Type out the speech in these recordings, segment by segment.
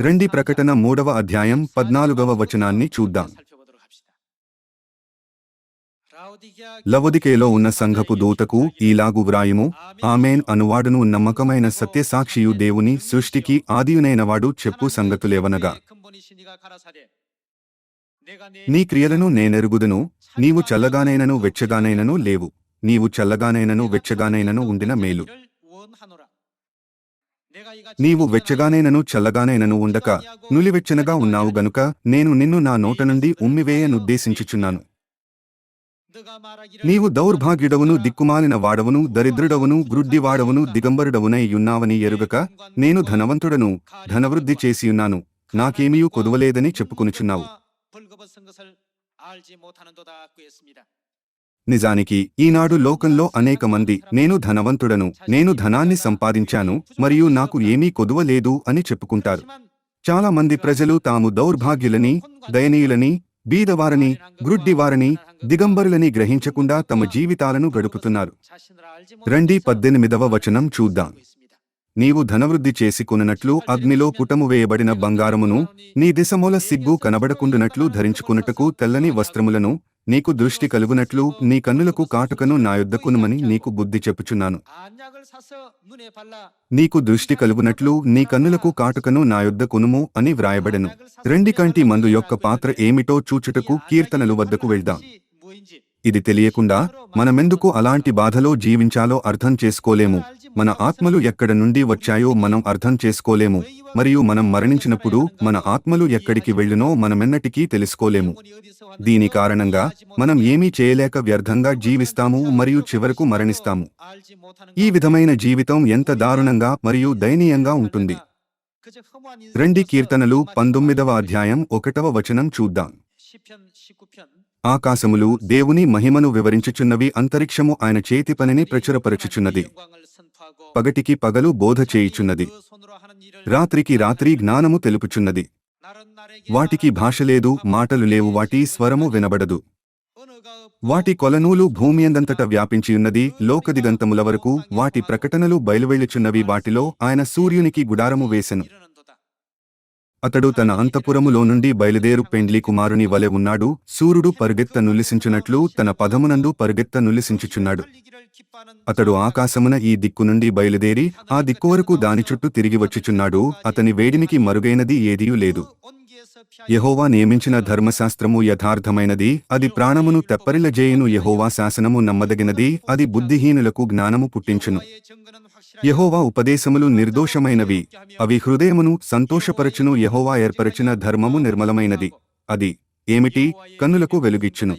రెండి ప్రకటన మూడవ అధ్యాయం పద్నాలుగవ వచనాన్ని చూద్దాం. లవదికేలో ఉన్న సంఘపు దూతకు ఈలాగు వ్రాయుము ఆమెన్ అనువాడును నమ్మకమైన సత్యసాక్షియు దేవుని సృష్టికి ఆదియునైనవాడు చెప్పు సంగతులేవనగా నీ క్రియలను నేనెరుగుదును నీవు చల్లగానైనను వెచ్చగానైనను లేవు నీవు చల్లగానైనను వెచ్చగానైనను ఉండిన మేలు. నీవు వెచ్చగానేనను చల్లగానేనను ఉండక. నులివెచ్చనగా ఉన్నావు గనుక నేను నిన్ను నా నోట నుండి ఉమ్మివేయనుద్దేశించుచున్నాను నీవు దౌర్భాగ్యుడవును దిక్కుమాలిన వాడవును దరిద్రుడవును గ్రుడ్డివాడవును దిగంబరుడవునై యున్నావని ఎరుగక నేను ధనవంతుడను ధనవృద్ధి చేసియున్నాను. నాకేమీయూ కొదువలేదని చెప్పుకొనుచున్నావు. నిజానికి ఈనాడు లోకంలో అనేక మంది నేను ధనవంతుడను నేను ధనాన్ని సంపాదించాను మరియు నాకు ఏమీ కొదువ లేదు అని చెప్పుకుంటారు. చాలా మంది ప్రజలు తాము దౌర్భాగ్యులని దయనీయులని బీదవారని గ్రుడ్డివారని దిగంబరులని గ్రహించకుండా తమ జీవితాలను గడుపుతున్నారు. రండి పద్దెనిమిదవ వచనం చూద్దాం. నీవు ధనవృద్ధి చేసి కొనునట్లు అగ్నిలో పుటము వేయబడిన బంగారమును నీ దిశమూల సిగ్గు కనబడకుండునట్లు ధరించుకున్నట్టుకు తెల్లని వస్త్రములను నీకు దృష్టి కలుగునట్లు నీ కన్నులకు కాటుకను నా యొద్దకునుమని నీకు బుద్ధి చెప్పుచున్నాను. నీకు దృష్టి కలుగునట్లు నీ కన్నులకు కాటుకను నా యొద్ద అని వ్రాయబడెను. రెండి కంటి మందు యొక్క పాత్ర ఏమిటో చూచుటకు కీర్తనలు వద్దకు వెళ్దాం. ఇది తెలియకుండా మనమెందుకు అలాంటి బాధలో జీవించాలో అర్థం చేసుకోలేము. మన ఆత్మలు ఎక్కడ నుండి వచ్చాయో మనం అర్థం చేసుకోలేము మరియు మనం మరణించినప్పుడు మన ఆత్మలు ఎక్కడికి వెళ్ళునో మనమెన్నటికీ తెలుసుకోలేము. దీని కారణంగా మనం ఏమీ చేయలేక వ్యర్థంగా జీవిస్తాము మరియు చివరకు మరణిస్తాము. ఈ విధమైన జీవితం ఎంత దారుణంగా మరియు దయనీయంగా ఉంటుంది. రెండి కీర్తనలు పంతొమ్మిదవ అధ్యాయం ఒకటవ వచనం చూద్దాం. ఆకాశములు దేవుని మహిమను వివరించుచున్నవి అంతరిక్షము ఆయన చేతి పనిని ప్రచురపరచుచున్నది. పగటికి పగలు బోధ చేయుచున్నది. రాత్రికి రాత్రి జ్ఞానము తెలుపుచున్నది. వాటికి భాష లేదు మాటలు లేవు వాటి స్వరము వినబడదు. వాటి కొలనూలు భూమియందంతట వ్యాపించియున్నది లోకదిగంతముల వరకు వాటి ప్రకటనలు బయలువెళ్ళుచున్నవి వాటిలో ఆయన సూర్యునికి గుడారము వేసెను. అతడు తన అంతపురములో నుండి బయలుదేరు పెండ్లి కుమారుని వలె ఉన్నాడు. సూర్యుడు పరుగెత్త నుల్లిసించునట్లు తన పదమునందు పరుగెత్త నులిసించుచున్నాడు అతడు ఆకాశమున ఈ దిక్కు నుండి బయలుదేరి ఆ దిక్కు వరకు దాని చుట్టూ తిరిగి వచ్చుచున్నాడు. అతని వేడిమికి మరుగైనది ఏదీయూ లేదు. యహోవా నియమించిన ధర్మశాస్త్రము యథార్థమైనది. అది ప్రాణమును తెప్పరిలజేయును యహోవా శాసనము నమ్మదగినది. అది బుద్ధిహీనులకు జ్ఞానము పుట్టించును. యహోవా ఉపదేశములు నిర్దోషమైనవి. అవి హృదయమును సంతోషపరచును. యహోవా ఏర్పరచిన ధర్మము నిర్మలమైనది. అది ఏమిటి? కన్నులకు వెలుగిచ్చును.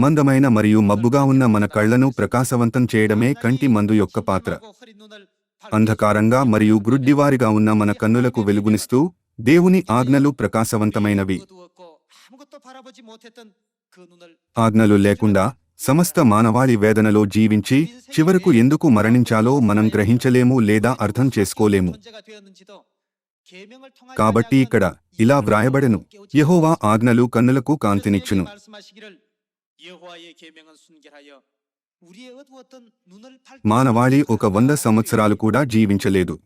మందమైన మరియు మబ్బుగా ఉన్న మన కళ్ళను ప్రకాశవంతం చేయడమే కంటి మందు యొక్క పాత్ర. అంధకారంగా మరియు గ్రుడ్డివారిగా ఉన్న మన కన్నులకు వెలుగునిస్తూ దేవుని ఆజ్ఞలు ప్రకాశవంతమైనవి. ఆజ్ఞలు లేకుండా సమస్త మానవాళి వేదనలో జీవించి చివరకు ఎందుకు మరణించాలో మనం గ్రహించలేము లేదా అర్థం చేసుకోలేము. కాబట్టి ఇక్కడ ఇలా వ్రాయబడెను. యహోవా ఆజ్ఞలు కన్నులకు కాంతినిచ్చును. మానవాళి ఒక వంద సంవత్సరాలు కూడా జీవించలేదు.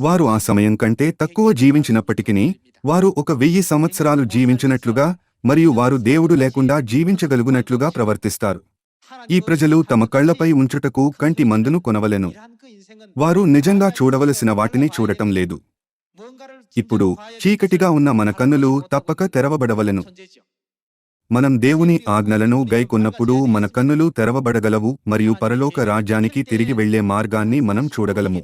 వారు ఆ సమయం కంటే తక్కువ జీవించినప్పటికీ వారు ఒక వెయ్యి సంవత్సరాలు జీవించినట్లుగా మరియు వారు దేవుడు లేకుండా జీవించగలుగునట్లుగా ప్రవర్తిస్తారు. ఈ ప్రజలు తమ కళ్ళపై ఉంచుటకు కంటి మందును కొనవలెను. వారు నిజంగా చూడవలసిన వాటిని చూడటం లేదు. ఇప్పుడు చీకటిగా ఉన్న మన కన్నులు తప్పక తెరవబడవలెను. మనం దేవుని ఆజ్ఞలను గైకొన్నప్పుడు మన కన్నులు తెరవబడగలవు మరియు పరలోక రాజ్యానికి తిరిగి వెళ్ళే మార్గాన్ని మనం చూడగలము.